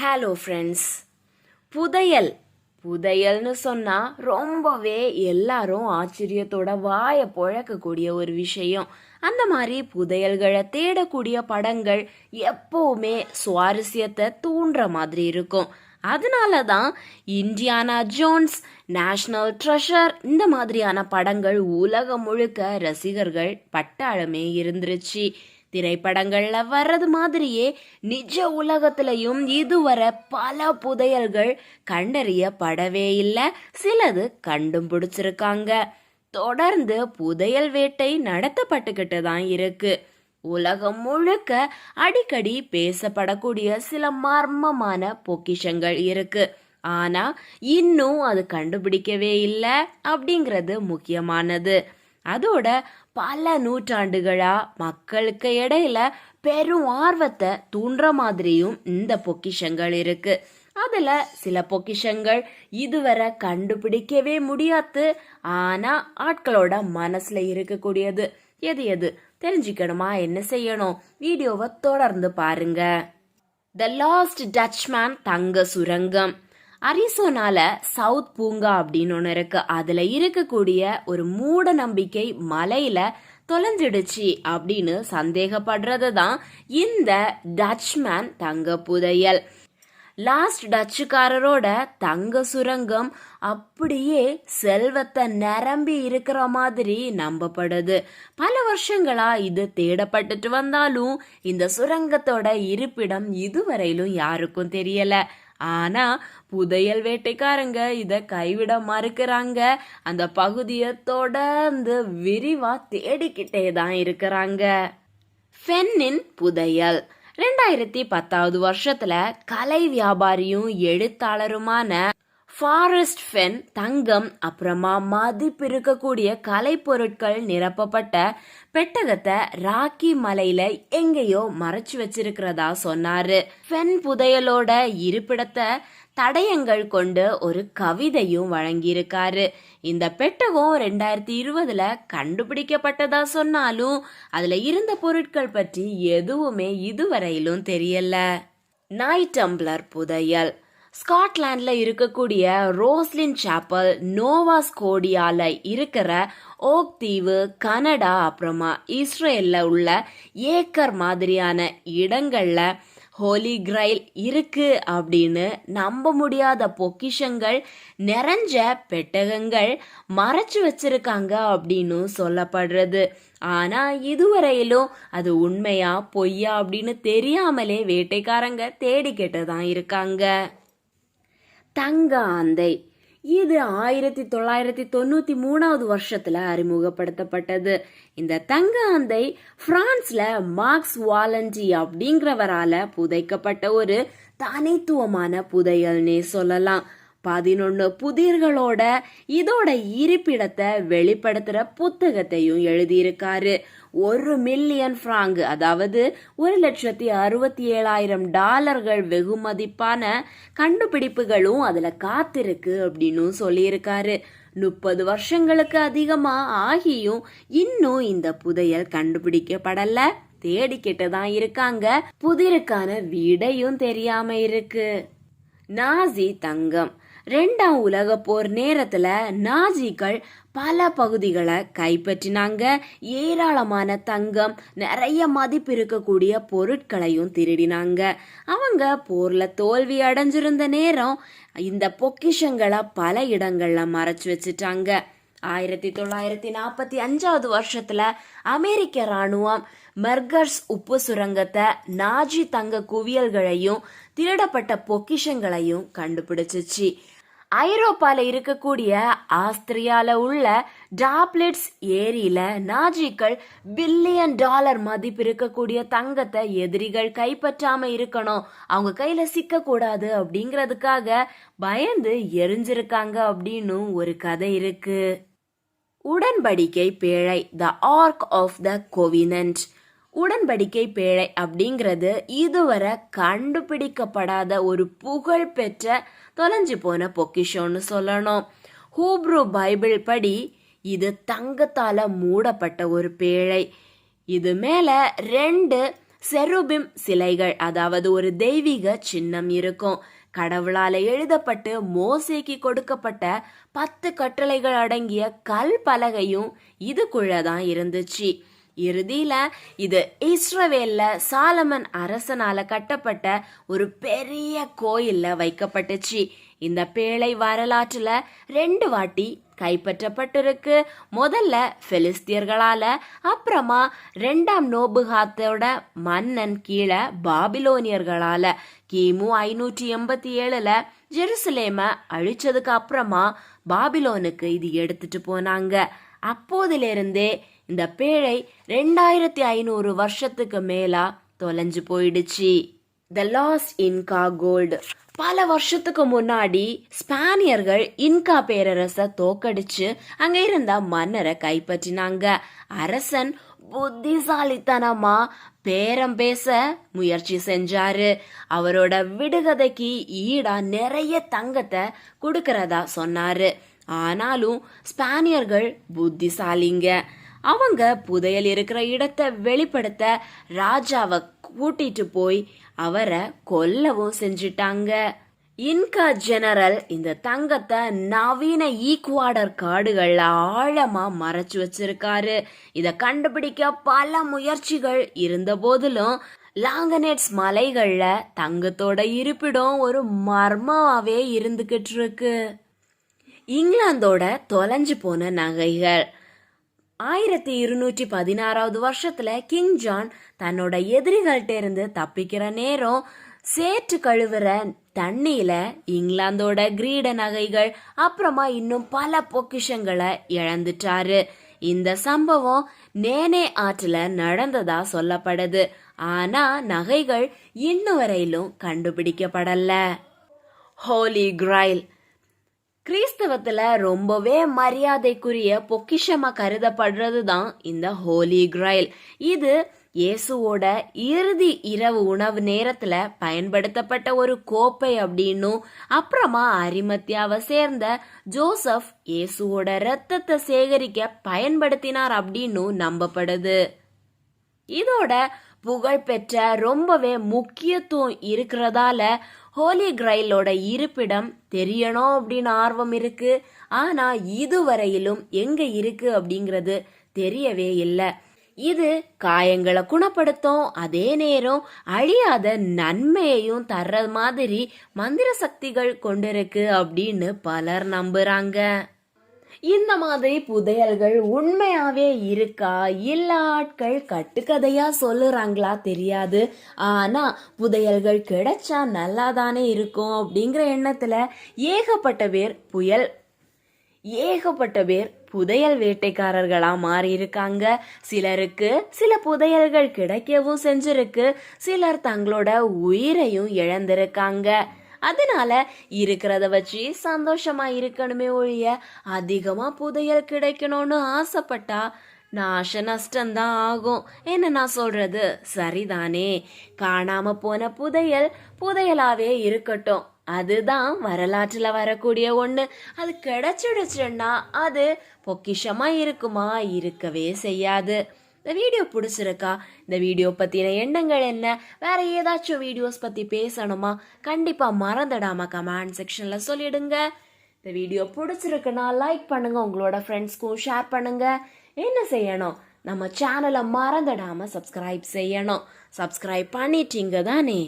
Hello friends புதையல். புதையல்னு சொன்னால் ரொம்பவே எல்லாரும் ஆச்சரியத்தோட வாயை புழக்கக்கூடிய ஒரு விஷயம். அந்த மாதிரி புதையல்களை தேடக்கூடிய படங்கள் எப்போவுமே சுவாரஸ்யத்தை தூண்டுற மாதிரி இருக்கும். அதனால தான் இந்தியானா ஜோன்ஸ் நேஷனல் ட்ரெஷர் இந்த மாதிரியான படங்கள் உலகம் முழுக்க ரசிகர்கள் பட்டாளமே இருந்துருச்சு. திரைப்படங்கள்ல வர்றது மாதிரியே நிஜ உலகத்திலையும் இதுவரை பல புதையல்கள் கண்டறியப்படவே இல்லை. சிலது கண்டும் பிடிச்சிருக்காங்க. தொடர்ந்து புதையல் வேட்டை நடத்தப்பட்டுக்கிட்டு தான் இருக்கு. உலகம் முழுக்க அடிக்கடி பேசப்படக்கூடிய சில மர்மமான பொக்கிஷங்கள் இருக்கு. ஆனா இன்னும் அது கண்டுபிடிக்கவே இல்லை அப்படிங்கிறது முக்கியமானது. அதோட பல நூற்றாண்டுகளா மக்களுக்கு இடையில பெரும் ஆர்வத்தை தூண்டுற மாதிரியும் இந்த பொக்கிஷங்கள் இருக்கு. அதுல சில பொக்கிஷங்கள் இதுவரை கண்டுபிடிக்கவே முடியாது. ஆனா ஆட்களோட மனசுல இருக்கக்கூடியது. எது எது? தெரிஞ்சுக்கணுமா? என்ன செய்யணும்? வீடியோவை தொடர்ந்து பாருங்க. த லாஸ்ட் டச்மேன் தங்க சுரங்கம். அரிசோனால சவுத் பூங்கா அப்படின்னு ஒன்று இருக்கு. அதுல இருக்கக்கூடிய ஒரு மூட நம்பிக்கை மலையில தொலைஞ்சிடுச்சு அப்படின்னு சந்தேகப்படுறது தான் இந்த டச்மேன் தங்க புதையல். லாஸ்ட் டச்சுக்காரரோட தங்க சுரங்கம் அப்படியே செல்வத்தை நிரம்பி இருக்கிற மாதிரி நம்பப்படுது. பல வருஷங்களா இது தேடப்பட்டுட்டு வந்தாலும் இந்த சுரங்கத்தோட இருப்பிடம் இதுவரையிலும் யாருக்கும் தெரியல. ஆனா புதையல் வேட்டைக்காரங்க இத கைவிட மறுக்கிறாங்க. அந்த பகுதியை தொடர்ந்து விரிவா தேடிக்கிட்டே தான் இருக்கிறாங்க. ஃபென்னின் புதையல். ரெண்டாயிரத்தி பத்தாவது வருஷத்துல கலை வியாபாரியும் எழுத்தாளருமான ஃபாரஸ்ட் ஃபென் தங்கம் அப்புறமா மதிப்பு இருக்கக்கூடிய கலைப்பொருட்கள் நிரப்பப்பட்ட பெட்டகத்தை ராக்கி மலையில எங்கேயோ மறைச்சு வச்சிருக்கிறதா சொன்னாரு. ஃபென் புதையலோட இருப்பிடத்தை தடயங்கள் கொண்டு ஒரு கவிதையும் வழங்கியிருக்காரு. இந்த பெட்டகம் ரெண்டாயிரத்தி இருபதுல கண்டுபிடிக்கப்பட்டதா சொன்னாலும் அதுல இருந்த பொருட்கள் பற்றி எதுவுமே இதுவரையிலும் தெரியல. நாய் டம்ளர் புதையல். ஸ்காட்லாண்ட்ல இருக்கக்கூடிய ரோஸ்லின் சாப்பல் நோவா ஸ்கோடியால இருக்கிற ஓக் தீவு கனடா அப்புறமா இஸ்ரேல்ல உள்ள ஏக்கர் மாதிரியான இடங்கள்ல ஹோலி கிரைல் இருக்கு அப்படின்னு நம்ப முடியாத பொக்கிஷங்கள் நிறைஞ்ச பெட்டகங்கள் மறைச்சு வச்சிருக்காங்க அப்படின்னு சொல்லப்படுறது. ஆனா இதுவரையிலும் அது உண்மையா பொய்யா அப்படின்னு தெரியாமலே வேட்டைக்காரங்க தேடிக்கிட்டு தான் இருக்காங்க. தங்க ஆந்தை. இது ஆயிரத்தி தொள்ளாயிரத்தி தொண்ணூத்தி மூணாவது வருஷத்துல அறிமுகப்படுத்தப்பட்டது. இந்த தங்க ஆந்தை பிரான்ஸ்ல மார்க்ஸ் வாலண்டி அப்படிங்கிறவரால புதைக்கப்பட்ட ஒரு தனித்துவமான புதையல்னே சொல்லலாம். பதினொன்னு புதிர்களோட இதோட இருப்பிடத்தை வெளிப்படுத்துற புத்தகத்தையும் எழுதியிருக்காரு. ஒரு மில்லியன் பிராங்க் அதாவது ஒரு லட்சத்தி அறுபத்தி ஏழாயிரம் டாலர்கள் வெகுமதிப்பான கண்டுபிடிப்புகளும் அதுல காத்திருக்கு அப்படின்னு சொல்லியிருக்காரு. முப்பது வருஷங்களுக்கு அதிகமா ஆகியும் இன்னும் இந்த புதையல் கண்டுபிடிக்கப்படல. தேடிக்கிட்டு தான் இருக்காங்க. புதிருக்கான விடையும் தெரியாம இருக்கு. நாசி தங்கம். ரெண்டாம் உலக போர் நேரத்துல நாஜிகள் பல பகுதிகளை கைப்பற்றினாங்க. ஏராளமான தங்கம் நிறைய மதிப்பு இருக்கக்கூடிய பொருட்களையும் திருடினாங்க. அவங்க போர்ல தோல்வி அடைஞ்சிருந்த நேரம் இந்த பொக்கிஷங்களை பல இடங்கள்ல மறைச்சு வச்சுட்டாங்க. ஆயிரத்தி தொள்ளாயிரத்தி நாற்பத்தி அஞ்சாவது வருஷத்துல அமெரிக்க ராணுவம் மெர்கர்ஸ் உப்பு சுரங்கத்தை நாஜி தங்க குவியல்களையும் திருடப்பட்ட பொக்கிஷங்களையும் கண்டுபிடிச்சிச்சு. ஐரோப்பால இருக்கக்கூடிய ஆஸ்திரியால உள்ள டாப்லெட்ஸ் ஏரியில நாஜிக்கள் பில்லியன் டாலர் மதிப்பு இருக்கக்கூடிய தங்கத்தை எதிரிகள் கைப்பற்றாம இருக்கணும். அவங்க கையில சிக்க கூடாது அப்படிங்கிறதுக்காக பயந்து எரிஞ்சிருக்காங்க அப்படின்னு ஒரு கதை இருக்கு. உடன்படிக்கை பேழை த ஆர்க் ஆஃப் த கோவினன்ட் உடன்படிக்கை பேழை அப்படிங்கிறது இதுவரை கண்டுபிடிக்கப்படாத ஒரு புகழ்பெற்ற தொலைஞ்சு போன பொக்கிஷோன்னு சொல்லணும். ஹூப்ரு பைபிள் படி இது தங்கத்தால மூடப்பட்ட ஒரு பேழை. இது மேல ரெண்டு செருபிம் சிலைகள் அதாவது ஒரு தெய்வீக சின்னம் இருக்கும். கடவுளால எழுதப்பட்டு மோசேக்கு கொடுக்கப்பட்ட பத்து கட்டளைகள் அடங்கிய கல் பலகையும் இதுக்குள்ளதான் இருந்துச்சு. இறுதியில இது இஸ்ரவேல்ல சாலமன் அரசனால கட்டப்பட்ட ஒரு பெரிய கோயில்ல வைக்கப்பட்டுச்சு. இந்த பேழை வரலாற்றுல ரெண்டு வாட்டி கைப்பற்றப்பட்டிருக்கு. முதல்ல பெலிஸ்தியர்களால அப்புறமா ரெண்டாம் நோபுகாத்தோட மன்னன் கீழே பாபிலோனியர்களால. கிமு ஐநூற்றி எண்பத்தி ஏழுல ஜெருசலேம அழிச்சதுக்கு அப்புறமா பாபிலோனுக்கு இது எடுத்துட்டு போனாங்க. அப்போதிலிருந்தே இந்த பேழை ரெண்டாயிரத்தி ஐநூறு வருஷத்துக்கு மேலா தொலைஞ்சு போயிடுச்சு. த லாஸ்ட் இன்கா கோல்டு பல வருஷத்துக்கு முன்னாடி ஸ்பானியர்கள் இன்கா பேரரசை தோக்கடிச்சு அங்க இருந்த மன்னரை கைப்பற்றினாங்க. அரசன் புத்திசாலித்தனமா பேரம் பேச முயற்சி செஞ்சாரு. அவரோட விடுகதைக்கு ஈடா நிறைய தங்கத்தை கொடுக்கறதா சொன்னாரு. ஆனாலும் ஸ்பானியர்கள் புத்திசாலிங்க. அவங்க புதையல் இருக்கிற இடத்தை வெளிப்படுத்த ராஜாவை கூட்டிட்டு போய் அவரை கொல்லவும் செஞ்சிட்டாங்க. இன்கா ஜெனரல் இந்த தங்கத்தை நவீன ஈக்குவாடர் காடுகள்ல ஆழமா மறைச்சு வச்சிருக்காரு. இத கண்டுபிடிக்க பல முயற்சிகள் இருந்த போதிலும் லாங்கனெட்ஸ் மலைகள்ல தங்கத்தோட இருப்பிடம் ஒரு மர்மமாவே இருந்துகிட்டு இருக்கு. இங்கிலாந்தோட தொலைஞ்சு போன நகைகள். ஆயிரத்தி இருநூற்றி பதினாறாவது வருஷத்துல கிங் ஜான் தன்னோட எதிரிகள்கிட்ட இருந்து தப்பிக்கிற நேரம் சேற்று கழுவுற தண்ணியில இங்கிலாந்தோட கிரீட நகைகள் அப்புறமா இன்னும் பல பொக்கிஷங்களை இழந்துட்டாரு. இந்த சம்பவம் நேனே ஆற்றுல நடந்ததா சொல்லப்படுது. ஆனா நகைகள் இன்னும் வரையிலும் கண்டுபிடிக்கப்படல. ஹோலி கிரைல் கிறிஸ்தவத்துல ரொம்பவே மரியாதைக்குரிய பொக்கிஷமா கருதப்படுறது தான் இந்த ஹோலி கிரைல் இது இயேசுவோட இறுதி இரவு உணவு நேரத்துல பயன்படுத்தப்பட்ட ஒரு கோப்பை அப்படின்னும் அப்புறமா அரிமத்தியாவை சேர்ந்த ஜோசப் இயேசுவோட ரத்தத்தை சேகரிக்க பயன்படுத்தினார் அப்படின்னும் நம்பப்படுது. இதோட புகழ்பெற்ற ரொம்பவே முக்கியத்துவம் இருக்கிறதால ஹோலி கிரைலோட இருப்பிடம் தெரியணும் அப்படின்னு ஆர்வம் இருக்கு. ஆனா இதுவரையிலும் எங்க இருக்கு அப்படிங்கிறது தெரியவே இல்லை. இது காயங்களை குணப்படுத்தும் அதே நேரம் அழியாத நன்மையையும் தர்ற மாதிரி மந்திர சக்திகள் கொண்டிருக்கு அப்படின்னு பலர் நம்புறாங்க. இந்த மாதிரி புதையல்கள் உண்மையாவே இருக்கா? இல்ல ஆட்கள் கட்டுக்கதையா சொல்லுறாங்களா தெரியாது. ஆனா புதையல்கள் கிடைச்சா நல்லா தானே இருக்கும் அப்படிங்கிற எண்ணத்துல ஏகப்பட்ட பேர் புயல் ஏகப்பட்ட பேர் புதையல் வேட்டைக்காரர்களா மாறி இருக்காங்க சிலருக்கு சில புதையல்கள் கிடைக்கவும் செஞ்சிருக்கு. சிலர் தங்களோட உயிரையும் இழந்திருக்காங்க. அதனால இருக்கிறத வச்சு சந்தோஷமா இருக்கணுமே ஒழிய அதிகமா புதையல் கிடைக்கணும்னு ஆசைப்பட்டா நாச நஷ்டம்தான் ஆகும். என்ன நான் சொல்றது? சரிதானே. காணாம போன புதையல் புதையலாவே இருக்கட்டும். அதுதான் வரலாற்றுல வரக்கூடிய ஒண்ணு. அது கிடைச்சிடுச்சுன்னா அது பொக்கிஷமா இருக்குமா? இருக்கவே செய்யாது. இந்த வீடியோ பிடிச்சிருக்கா? இந்த வீடியோ பற்றின எண்ணங்கள் என்ன? வேற ஏதாச்சும் வீடியோஸ் பற்றி பேசணுமா? கண்டிப்பாக மறந்துடாம கமெண்ட் செக்ஷனில் சொல்லிடுங்க. இந்த வீடியோ பிடிச்சிருக்குன்னா லைக் பண்ணுங்க உங்களோட ஃப்ரெண்ட்ஸ்க்கும் ஷேர் பண்ணுங்க. என்ன செய்யணும்? நம்ம சேனலை மறந்துடாம சப்ஸ்கிரைப் செய்யணும். சப்ஸ்கிரைப் பண்ணிட்டீங்க தானே